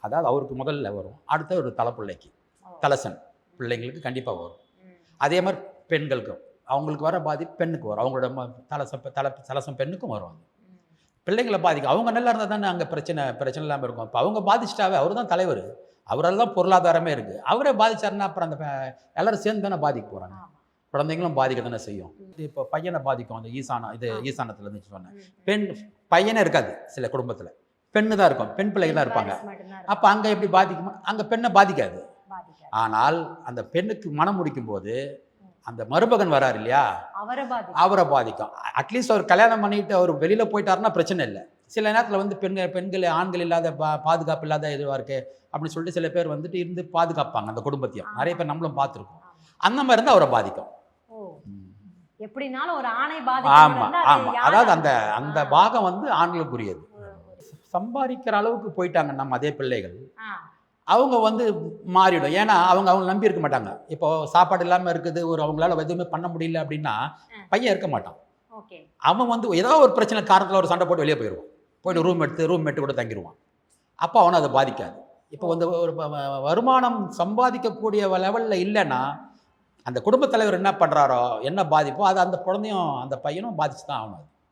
அதாவது அவருக்கு முதல்ல வரும். அடுத்த ஒரு தலைப்பிள்ளைக்கு. தலசன். பிள்ளைங்களுக்கு கண்டிப்பாக வரும். அதே மாதிரி பெண்களுக்கும். அவங்களுக்கு வர பாதிப்பு பெண்ணுக்கு வரும். அவங்களோட தலசம் தல தலசம் பெண்ணுக்கும் வரும் அது. பிள்ளைங்களை பாதிக்கும். அவங்க நல்லா இருந்தால் தானே அங்கே பிரச்சனை பிரச்சனை இல்லாமல் இருக்கும். இப்போ அவங்க பாதிச்சிட்டாவே அவர் தான் தலைவர். அவரால் தான் பொருளாதாரமே இருக்குது அவரே பாதிச்சாருன்னா அப்புறம் அந்த எல்லாரும் சேர்ந்து தானே பாதிக்க போகிறாங்க. குழந்தைங்களும் பாதிக்க தானே செய்யும். இப்போ பையனை பாதிக்கும். அந்த ஈசானம் இது. ஈசானத்தில் இருந்து சொன்னேன். பெண் பையனே இருக்காது சில குடும்பத்தில். பெண்ணு தான் இருக்கும். பெண் பிள்ளைகள் தான் இருப்பாங்க. அப்போ அங்கே எப்படி பாதிக்குமா அங்கே பெண்ணை பாதிக்காது. ஆனால் அந்த பெண்ணுக்கு மனம் முடிக்கும் போது அந்த மருமகன் வரார் இல்லையா? அவரை பாதி அவரை பாதிக்கும். அட்லீஸ்ட் அவர் கல்யாணம் பண்ணிட்டு அவர் வெளியில போயிட்டாருன்னா பிரச்சனை இல்லை. சில நேரத்தில் வந்து பெண்கள் பெண்கள் ஆண்கள் இல்லாத பா பாதுகாப்பு இல்லாத இதுவாக இருக்கு அப்படின்னு சொல்லிட்டு சில பேர் வந்துட்டு இருந்து பாதுகாப்பாங்க அந்த குடும்பத்தையும். நிறைய பேர் நம்மளும் பார்த்துருக்கோம். அந்த மாதிரி இருந்தால் அவரை பாதிக்கும். எப்படினாலும் ஒரு ஆணை ஆமா பாதிக்கும் ஆமா. அதாவது அந்த அந்த பாகம் வந்து ஆண்களுக்குரியது. சம்பாதிக்கிற அளவுக்கு போயிட்டாங்க நம்ம அதே பிள்ளைகள். அவங்க வந்து மாறிடும். ஏன்னா அவங்க அவங்க நம்பி இருக்க மாட்டாங்க. இப்போ சாப்பாடு இல்லாமல் இருக்குது ஒரு அவங்களால எதுவுமே பண்ண முடியல அப்படின்னா பையன் இருக்க மாட்டான். ஓகே. அவன் வந்து ஏதோ ஒரு பிரச்சனை காரணத்தில் ஒரு சண்டை போட்டு வெளியே போயிடுவான். போயிட்டு ரூம் எடுத்து ரூம் மேட்டு கூட தங்கிடுவான் அப்போ அவனை அதை பாதிக்காது. இப்போ வந்து ஒரு வருமானம் சம்பாதிக்கக்கூடிய லெவலில் இல்லைன்னா அந்த குடும்பத் தலைவர் என்ன பண்ணுறாரோ என்ன பாதிப்போ அதை அந்த குழந்தையும் அந்த பையனும் பாதிச்சு தான் ஆகணும்.